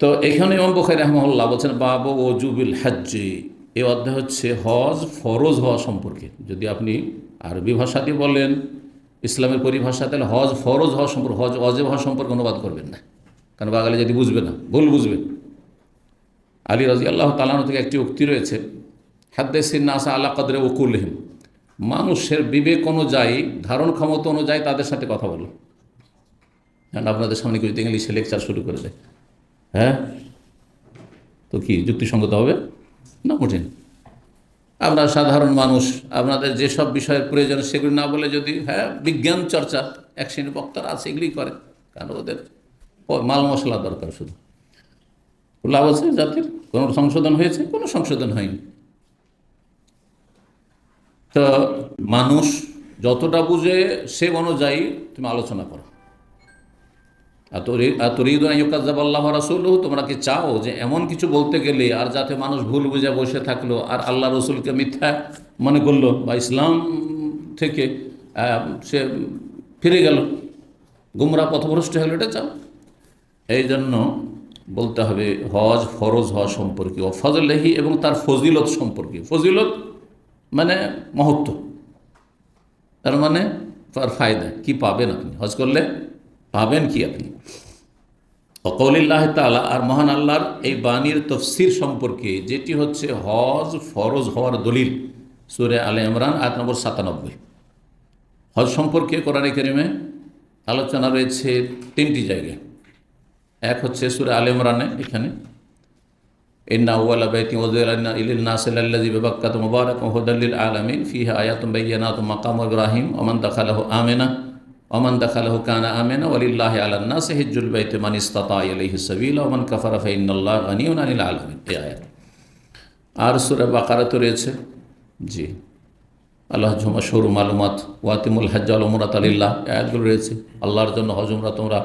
তো এখানে ইমাম বুখারি রহমল্লাহ বলছেন, বাবু ও জুবিল হাজ্জি। এই অধ্যায় হচ্ছে হজ ফরজ হওয়া সম্পর্কে। যদি আপনি আরবি ভাষা দিয়ে বলেন, ইসলামের পরিভাষা, তাহলে হজ ফরজ হওয়া সম্পর্কে, হজ অজেব হওয়া সম্পর্কে অনুবাদ করবেন না। কারণ বাঙালি যদি বুঝবে না, ভুল বুঝবেন। আলী রাজি আল্লাহ তালানো থেকে একটি উক্তি রয়েছে, হাদ্দেসিন নাসা আল্লাহ কাদরে ওকুলহিম মানুষের বিবেক অনুযায়ী, ধারণ ক্ষমতা অনুযায়ী তাদের সাথে কথা বলো। আপনাদের সামনে যদি ইংলিশে লেকচার শুরু করে দেয়। হ্যাঁ? তো কি, যুক্তিসঙ্গত হবে? না, কঠিন। আপনার সাধারণ মানুষ, আপনাদের যেসব বিষয়ের প্রয়োজন, সেগুলি না বলে যদি হ্যাঁ বিজ্ঞান চর্চা, এক শ্রেণির বক্তারা আছে, এগুলি করে। কারণ ওদের মাল মশলা দরকার শুধু। লাভ আছে জাতির কোনো সংশোধন হয়েছে, কোনো সংশোধন হয়নি। তো মানুষ যতটা বুঝে সে অনুযায়ী তুমি আলোচনা করো। আল্লাহ রাসুল তোমরা কি চাও যে এমন কিছু বলতে গেলে আর যাতে মানুষ ভুল বুঝে বসে থাকল আর আল্লাহ রসুলকে মিথ্যা মনে করল বা ইসলাম থেকে সে ফিরে গেল, গুমরা পথভ্রষ্ট হলো, এটা চাও? এই জন্য বলতে হবে হজ ফরজ হওয়া সম্পর্কে ফজলেহি এবং তার ফজিলত সম্পর্কে। ফজিলত মানে মহত্ব। তার মানে ফায়দা, কি পাবেন আপনি? হজ করলে পাবেন কি আপনি? অকৌলিল্লাহ তালা আর মহান আল্লাহর এই বাণীর তফসির সম্পর্কে, যেটি হচ্ছে হজ ফরজ হওয়ার দলিল, সুরে আলে ইমরান, আয়াত নম্বর সাতানব্বই। হজ সম্পর্কে কোরআনে কেরিমে আলোচনা রয়েছে তিনটি জায়গায়। এক হচ্ছে সুরে আলে ইমরানে, এখানে। ইন্না আউ্লা বাইতি ওয়াজুলান্না ইলিল নাসিলাল্লাযী বিবাক্কাত মুবারাকাম হুদাল লিল আলামিন। ফিহা আয়াতুম বায়্যিনাতুম মাকাম ইব্রাহিম ওমান দাখালাহু আমিনা ওমান দাখালাহু কানা আমিনা ওয়ালিল্লাহি আলান নাসি হিজ্জুল বাইতি মান ইসতাতা ইলাইহি সাবিলা ওমান কাফারা ফা ইন্নাল্লাহা গানিয়ুন আনিল আলামিন। এই আয়াত। আর সূরা বাকারাতে রয়েছে। জি। আল্লাহ জমা সরু মালুমাত, ওয়াতিমুল হজ্জ আল উমরাত আলিল্লাহ। আয়াতগুলো রয়েছে। আল্লাহর জন্য হজ উমরা তোমরা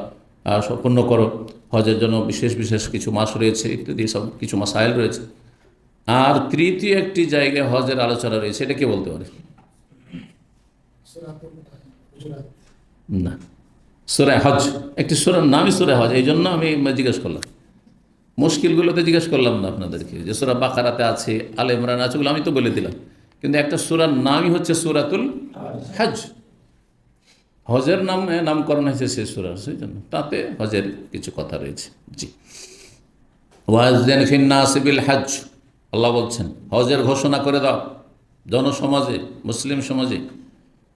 সম্পন্ন করো। হজের জন্য বিশেষ বিশেষ কিছু মাস রয়েছে, ইত্যাদি সব কিছু মাসাইল রয়েছে। আর তৃতীয় একটি জায়গায় হজের আলোচনা রয়েছে, এটা কে বলতে পারে? না। সুরায় হজ একটি সুরার নামই সুরায় হজ এই জন্য আমি জিজ্ঞেস করলাম। মুশকিলগুলোতে জিজ্ঞেস করলাম না আপনাদেরকে, যে সুরা বাকারাতে আছে, আল ইমরান আছে ওগুলো আমি তো বলে দিলাম। কিন্তু একটা সুরার নামই হচ্ছে সুরাতুল হজ হজের নাম নামকরণ হয়েছে সে সুরার সেই জন্য। তাতে হজের কিছু কথা রয়েছে। জি। ওয়াজদেন ফিন্নাসিবিল হজ আল্লাহ বলছেন, হজের ঘোষণা করে দাও। জনসমাজে, মুসলিম সমাজে,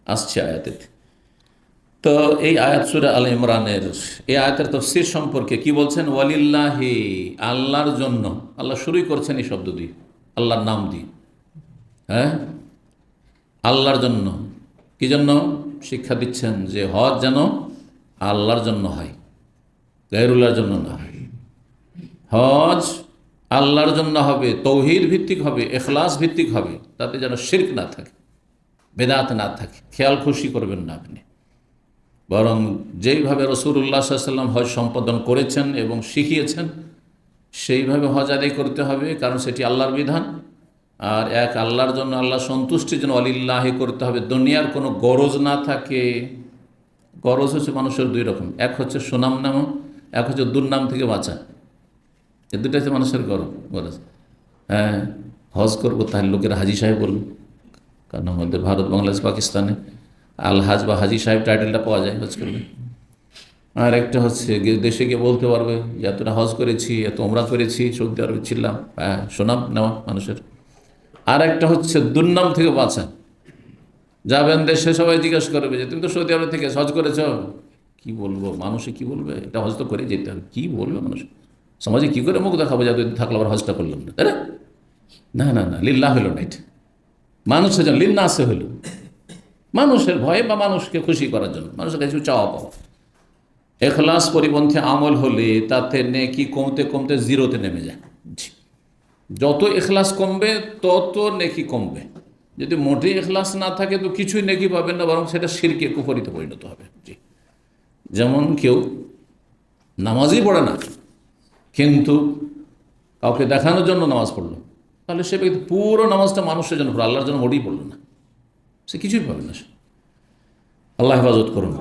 আসছে আয়াতেতে। তো এই আয়াত সুরা আল ইমরানের, এই আয়াতের তফসির সম্পর্কে কি বলছেন? ওয়ালিল্লাহি, আল্লাহর জন্য। আল্লাহ শুরুই করছেন এই শব্দ দিয়ে। আল্লাহর নাম দিয়ে। হ্যাঁ? আল্লাহর জন্য। কি জন্য? শিক্ষা দিচ্ছেন যে হজ যেন আল্লাহর জন্য হয়। গায়রুল্লাহর জন্য না। হয় হজ আল্লাহর জন্য হবে, তৌহিদ ভিত্তিক হবে, এখলাস ভিত্তিক হবে। তাতে যেন শির্ক না থাকে, বেদাত না থাকে। খেয়াল খুশি করবেন না আপনি। বরং যেইভাবে রসুল্লাহ সাল্লাম হজ সম্পাদন করেছেন এবং শিখিয়েছেন, সেইভাবে হজ আদায় করতে হবে, কারণ সেটি আল্লাহর বিধান। আর এক আল্লাহর জন্য আল্লাহ সন্তুষ্টির জন্য অলিল্লাহে করতে হবে। দুনিয়ার কোনো গরজ না থাকে। গরজ হচ্ছে মানুষের দুই রকম। এক হচ্ছে সুনাম নাম এক হচ্ছে দুর্নাম থেকে বাঁচা। এ দুটো হচ্ছে মানুষের গরম, গরজ। হ্যাঁ হজ করব তাহলে লোকেরা হাজি সাহেব বলুন কারণ আমাদের ভারত, বাংলাদেশ, পাকিস্তানে আল হাজ বা হাজি সাহেব টাইটেলটা পাওয়া যায় হজ করলে। আর একটা হচ্ছে দেশে গিয়ে বলতে পারবে যে, এতটা হজ করেছি, এত ওমরা করেছি, সৌদি আরবে ছিলাম। হ্যাঁ সুনাম নেওয়া মানুষের। আর একটা হচ্ছে দুর্নাম থেকে বাঁচা যাবেন দেশে, সবাই জিজ্ঞাসা করবে যে, তুমি তো সৌদি আরব থেকে হজ করেছ? কি বলব? মানুষে কি বলবে? এটা হজ তো করে যেতে হবে। কী বলবে মানুষ? সমাজে কী করে মুখ দেখাবো যাতে থাকলে আবার হজটা করলাম না? তাই না? না না না লিল্লা হলো না এটা। মানুষের জন্য লিল্লা আসে হলো মানুষের ভয়ে বা মানুষকে খুশি করার জন্য, মানুষের কাছে চাওয়া পাওয়া। এখলাস পরিপন্থী আমল হলে তাতে নেকি কমতে কমতে জিরোতে নেমে যায়। যত এখলাস কমবে, তত নেকি কমবে। যদি মোটেই এখলাস না থাকে, তো কিছুই নেকি পাবেন না, বরং সেটা শিরকে কুফরিতে পরিণত হবে। জি। যেমন কেউ নামাজই পড়ে না, কিন্তু কাউকে দেখানোর জন্য নামাজ পড়ল, তাহলে সে ব্যক্তি পুরো নামাজটা মানুষের জন্য পড়ল আল্লাহর জন্য মোটেই পড়ল না। সে কিছুই পাবে না সে আল্লাহ হেফাজত করুন